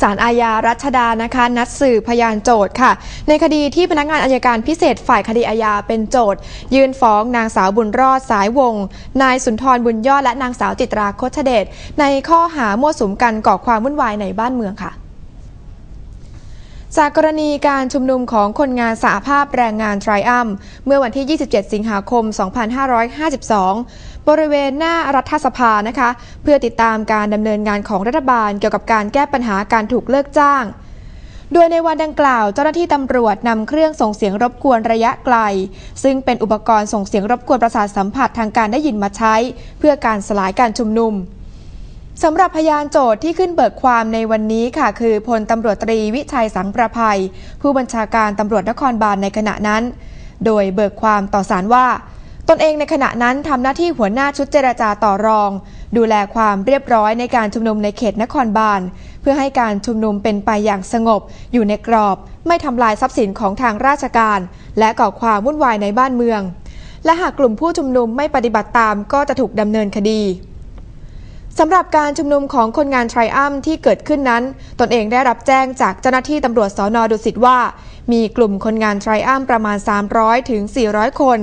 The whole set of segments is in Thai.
ศาลอาญารัชดานะคะ นัดสืบพยานโจทย์ค่ะ ในคดีที่พนักงานอายการพิเศษฝ่ายคดีอาญาเป็นโจทย์ ยื่นฟ้องนางสาวบุญรอดสายวง นายสุนทรบุญยอดและนางสาวจิตราโคชเดชในข้อหามั่วสุมกันก่อความวุ่นวายในบ้านเมืองค่ะ จากกรณีการชุมนุมของคนงานสหภาพแรงงานไทรอัมเมื่อวันที่ 27 สิงหาคม 2552 บริเวณหน้ารัฐสภานะคะ เพื่อติดตามการดำเนินงานของรัฐบาลเกี่ยวกับการแก้ปัญหาการถูกเลิกจ้าง โดยในวันดังกล่าวเจ้าหน้าที่ตำรวจนำเครื่องส่งเสียงรบกวนระยะไกล ซึ่งเป็นอุปกรณ์ส่งเสียงรบกวนประสาทสัมผัสทางการได้ยินมาใช้ เพื่อการสลายการชุมนุม สำหรับพยานโจทย์ที่ขึ้นเบิกความในวันนี้ค่ะ คือพลตำรวจตรีวิชัยสังประภัย ผู้บัญชาการตำรวจนครบาลในขณะนั้น โดยเบิกความต่อศาลว่า ตนเองในขณะนั้นทำหน้าที่หัวหน้าชุดเจรจาต่อรอง ดูแลความเรียบร้อยในการชุมนุมในเขตนครบาล เพื่อให้การชุมนุมเป็นไปอย่างสงบ อยู่ในกรอบ ไม่ทำลายทรัพย์สินของทางราชการ และก่อความวุ่นวายในบ้านเมือง และหากกลุ่มผู้ชุมนุมไม่ปฏิบัติตามก็จะถูกดำเนินคดี สำหรับการชุมนุมของคนงานไทรอัมที่เกิดขึ้นนั้น ตนเองได้รับแจ้งจากเจ้าหน้าที่ตำรวจสอนอดุสิตว่า มีกลุ่มคนงานไทรอัมประมาณ 300 ถึง 400 คน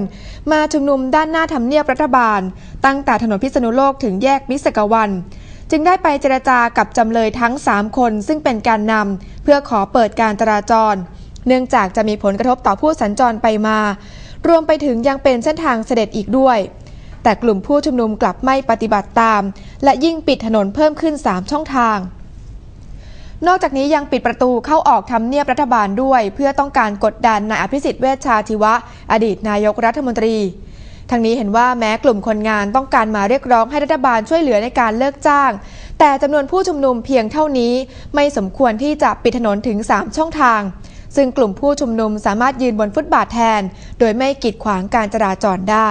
มาชุมนุมด้านหน้าทำเนียบรัฐบาล ตั้งแต่ถนนพิษณุโลกถึงแยกมิสกวัน จึงได้ไปเจรจากับจำเลยทั้ง 3 คน ซึ่งเป็นการนำเพื่อขอเปิดการจราจร เนื่องจากจะมีผลกระทบต่อผู้สัญจรไปมา รวมไปถึงยังเป็นเส้นทางเสด็จอีกด้วย แต่กลุ่มผู้ชุมนุมกลับไม่ปฏิบัติตาม และยิ่งปิดถนนเพิ่มขึ้น 3 ช่องทาง นอกจากนี้ยังปิดประตูเข้าออกทำเนียบรัฐบาลด้วย เพื่อต้องการกดดันนายอภิสิทธิ์เวชชาชีวะ อดีตนายกรัฐมนตรีทั้งนี้เห็นว่าแม้กลุ่มคนงานต้องการมาเรียกร้องให้รัฐบาลช่วยเหลือในการเลิกจ้าง แต่จำนวนผู้ชุมนุมเพียงเท่านี้ ไม่สมควรที่จะปิดถนนถึง 3 ช่องทาง ซึ่งกลุ่มผู้ชุมนุมสามารถยืนบนฟุตบาทแทน โดยไม่กีดขวางการจราจรได้